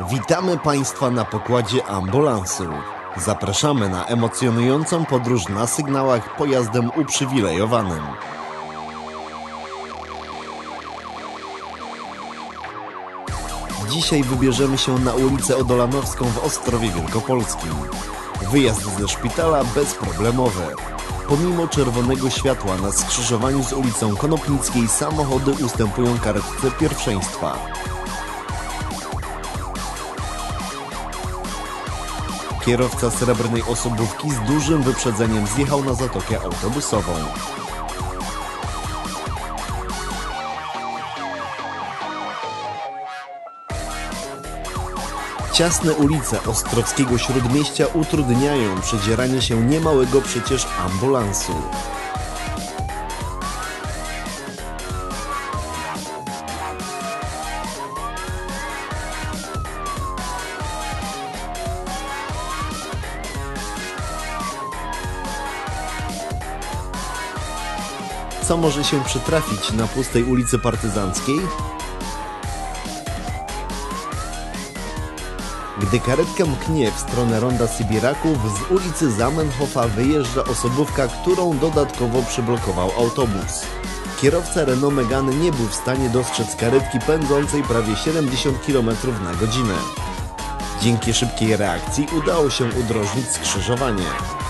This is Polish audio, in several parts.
Witamy Państwa na pokładzie ambulansu. Zapraszamy na emocjonującą podróż na sygnałach pojazdem uprzywilejowanym. Dzisiaj wybierzemy się na ulicę Odolanowską w Ostrowie Wielkopolskim. Wyjazd ze szpitala bezproblemowy. Pomimo czerwonego światła na skrzyżowaniu z ulicą Konopnickiej samochody ustępują karetce pierwszeństwa. Kierowca srebrnej osobówki z dużym wyprzedzeniem zjechał na zatokę autobusową. Ciasne ulice Ostrowskiego Śródmieścia utrudniają przedzieranie się niemałego przecież ambulansu. Co może się przytrafić na pustej ulicy Partyzanckiej? Gdy karetka mknie w stronę ronda Sybiraków, z ulicy Zamenhofa wyjeżdża osobówka, którą dodatkowo przyblokował autobus. Kierowca Renault Megane nie był w stanie dostrzec karetki pędzącej prawie 70 km na godzinę. Dzięki szybkiej reakcji udało się udrożnić skrzyżowanie.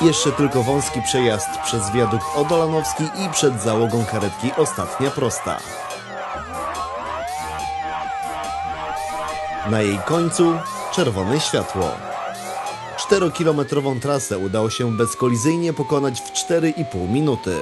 Jeszcze tylko wąski przejazd przez wiadukt Odolanowski i przed załogą karetki ostatnia prosta. Na jej końcu czerwone światło. Czterokilometrową trasę udało się bezkolizyjnie pokonać w 4,5 minuty.